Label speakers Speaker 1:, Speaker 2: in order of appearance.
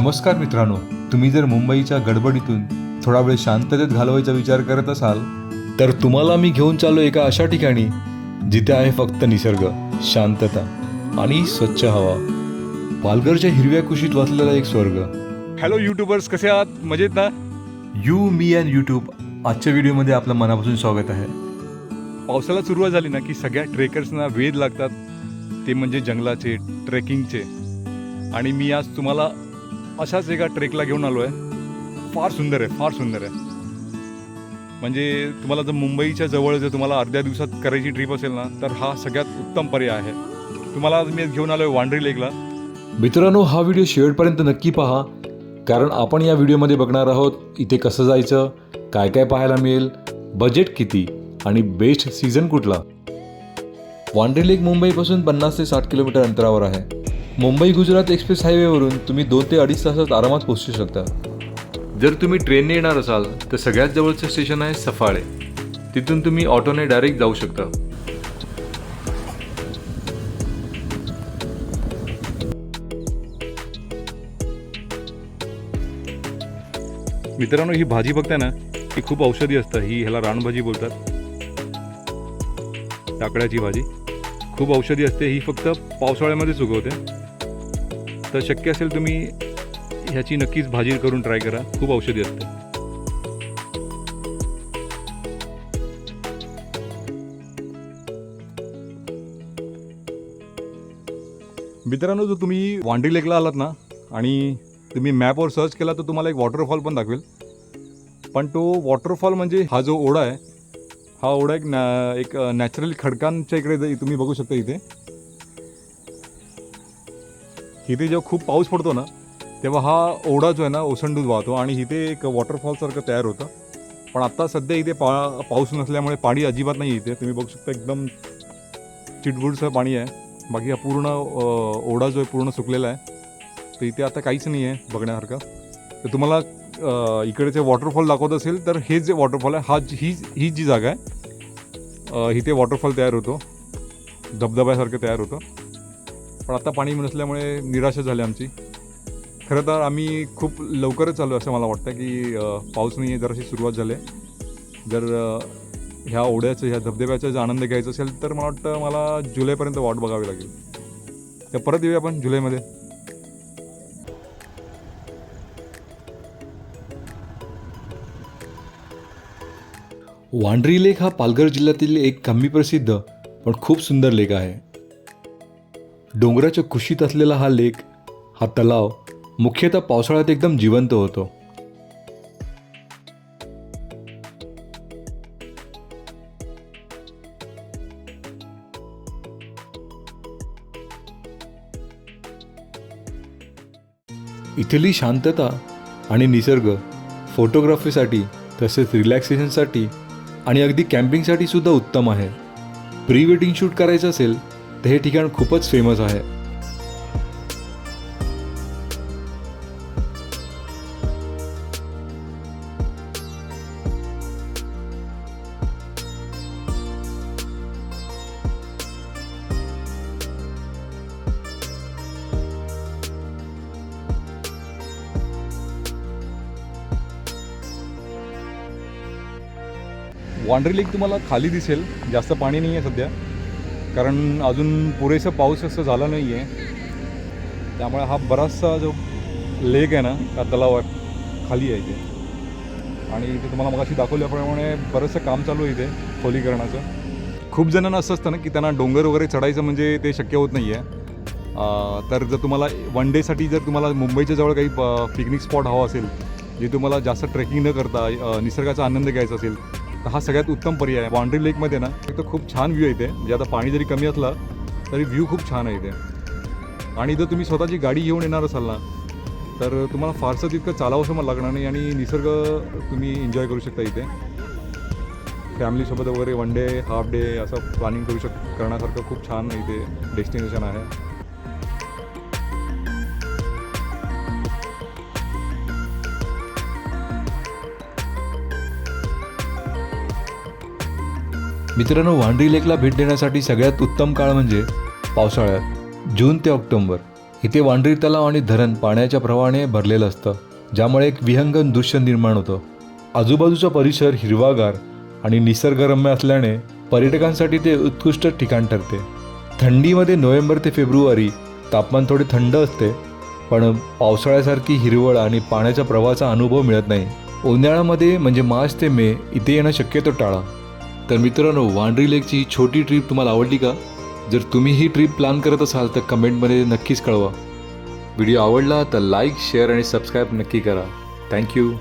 Speaker 1: नमस्कार मित्रांनो तुम्ही जर मुंबईच्या गडबडीतून थोडा वेळ शांततेत घालवायचा विचार करत असाल तर तुम्हाला मी घेऊन चाललो एका अशा ठिकाणी जिथे आहे फक्त निसर्ग शांतता आणि स्वच्छ हवा. पालघरच्या हिरव्या कुशीत वाचलेला एक स्वर्ग.
Speaker 2: हॅलो युट्यूबर्स कसे आहात? मजेत ना?
Speaker 1: यू मी अँड यूट्यूब आजच्या व्हिडिओमध्ये आपलं मनापासून स्वागत आहे.
Speaker 2: पावसाला सुरुवात झाली ना की सगळ्या ट्रेकर्सना वेध लागतात. ते म्हणजे जंगलाचे ट्रेकिंगचे. आणि मी आज तुम्हाला अशाच एका ट्रेकला घेऊन आलो आहे फार सुंदर आहे फार सुंदर आहे. म्हणजे तुम्हाला जर मुंबईच्या जवळ जर तुम्हाला अर्ध्या दिवसात करायची ट्रिप असेल ना तर हा सगळ्यात उत्तम पर्याय आहे. तुम्हाला आज मी घेऊन आलो आहे वांड्री लेकला.
Speaker 1: मित्रांनो हा व्हिडिओ शेवटपर्यंत नक्की पहा. कारण आपण या व्हिडिओमध्ये बघणार आहोत इथे कसं जायचं काय काय पाहायला मिळेल बजेट किती आणि बेस्ट सीझन कुठला. वांड्री लेक मुंबईपासून पन्नास ते साठ किलोमीटर अंतरावर आहे. मुंबई गुजरात एक्सप्रेस हायवेवरून तुम्ही दोन ते अडीच तासात आरामात पोहोचू शकता. जर तुम्ही ट्रेनने येणार असाल तर सगळ्यात जवळचं स्टेशन आहे सफाळे. तिथून तुम्ही ऑटोने डायरेक्ट जाऊ शकता.
Speaker 2: मित्रांनो ही भाजी बघताय ना ही खूप औषधी असतं. ही ह्याला रानभाजी बोलतात. टाकड्याची भाजी. खूप औषधी असते. ही फक्त पावसाळ्यामध्येच उगवते. तर शक्य असेल तुम्ही ह्याची नक्कीच भाजी करून ट्राय करा. खूप औषधी असते. मित्रांनो जर तुम्ही वांडी लेकला आलात ना आणि तुम्ही मॅपवर सर्च केला तर तुम्हाला एक वॉटरफॉल पण दाखवेल. पण तो वॉटरफॉल म्हणजे हा जो ओढा आहे हा ओढा एक नॅ एक नॅचरल खडकांच्या इकडे तुम्ही बघू शकता इथे इथे जेव्हा खूप पाऊस पडतो ना तेव्हा हा ओढा जो आहे ना ओसंडून वाहतो आणि इथे एक वॉटरफॉलसारखं तयार होतं. पण आत्ता सध्या इथे पा पाऊस नसल्यामुळे पाणी अजिबात नाही इथे. तुम्ही बघू शकता एकदम चिटबुडचं पाणी आहे. बाकी हा पूर्ण ओढा जो आहे पूर्ण सुकलेला आहे. तर इथे आता काहीच नाही आहे बघण्यासारखं. तर तुम्हाला इकडे इकडे वॉटरफॉल दाखवत असेल तर हे जे वॉटरफॉल आहे हा ही ही जी जागा आहे इथे वॉटरफॉल तयार होतो. धबधब्यासारखं तयार होतं. पण आता पाणी नसल्यामुळे निराशा झाली आमची. खरं तर आम्ही खूप लवकरच चालू असं मला वाटतं की पाऊस नाही आहे जराशी सुरुवात झाली आहे. जर ह्या ओढ्याचं ह्या धबधब्याचा जर आनंद घ्यायचा असेल तर मला वाटतं मला जुलैपर्यंत वाट बघावी लागेल. तर परत येऊया आपण जुलैमध्ये.
Speaker 1: वांड्री लेक हा पालघर जिल्ह्यातील एक कमी प्रसिद्ध पण खूप सुंदर लेक आहे. डोंगराच्या कुशीत असलेला हा लेक हा तलाव मुख्यतः पावसाळ्यात एकदम जिवंत होतो. इथली शांतता आणि निसर्ग फोटोग्राफीसाठी तसेच रिलॅक्सेशनसाठी आणि अगदी कॅम्पिंगसाठी सुद्धा उत्तम आहे. प्री वेडिंग शूट करायचं असेल तर हे ठिकाण खूपच फेमस आहे.
Speaker 2: वांड्री लेक तुम्हाला खाली दिसेल. जास्त पाणी नाही आहे सध्या. कारण अजून पुरेसं पाऊस असं झाला नाही आहे त्यामुळे हा बराचसा जो लेक आहे ना त्या तलावात खाली आहे इथे आणि इथे तुम्हाला मगाशी दाखवल्याप्रमाणे बरंचसं काम चालू आहे इथे खोलीकरणाचं. खूप जणांना असं असतं ना की त्यांना डोंगर वगैरे चढायचं म्हणजे ते शक्य होत नाही आहे तर जर तुम्हाला वन डेसाठी जर तुम्हाला मुंबईच्या जवळ काही पिकनिक स्पॉट हवा असेल जे तुम्हाला जास्त ट्रेकिंग न करता निसर्गाचा आनंद घ्यायचा असेल तर हा सगळ्यात उत्तम पर्याय आहे. बाउंड्री लेकमध्ये ना एक तर खूप छान व्ह्यू आहे इथे म्हणजे आता पाणी जरी कमी असलं तरी व्ह्यू खूप छान आहे इथे. आणि जर तुम्ही स्वतःची गाडी घेऊन येणार असाल ना तर तुम्हाला फारसं तितकं चालावंसं मला लागणार नाही आणि निसर्ग तुम्ही एन्जॉय करू शकता इथे. फॅमिलीसोबत वगैरे वन डे हाफ डे असं प्लॅनिंग करू शक करण्यासारखं खूप छान इथे डेस्टिनेशन आहे.
Speaker 1: मित्रांनो वांड्री लेकला भेट देण्यासाठी सगळ्यात उत्तम काळ म्हणजे पावसाळ्यात जून ते ऑक्टोंबर. इथे वांड्री तलाव आणि धरण पाण्याच्या प्रवाहाने भरलेलं असतं ज्यामुळे एक विहंगम दृश्य निर्माण होतं. आजूबाजूचा परिसर हिरवागार आणि निसर्गरम्य असल्याने पर्यटकांसाठी ते उत्कृष्ट ठिकाण ठरते. थंडीमध्ये नोव्हेंबर ते फेब्रुवारी तापमान थोडे थंड असते पण पावसाळ्यासारखी हिरवळ आणि पाण्याच्या प्रवाहाचा अनुभव मिळत नाही. उन्हाळ्यामध्ये म्हणजे मार्च ते मे इथे येणं शक्यतो टाळा. तर मित्रांनो वांड्री लेकची ही छोटी ट्रिप तुम्हाला आवडली का? जर तुम्ही ही ट्रिप प्लॅन करत असाल तर कमेंटमध्ये नक्कीच कळवा. व्हिडिओ आवडला तर लाईक शेअर आणि सबस्क्राईब नक्की करा. थँक्यू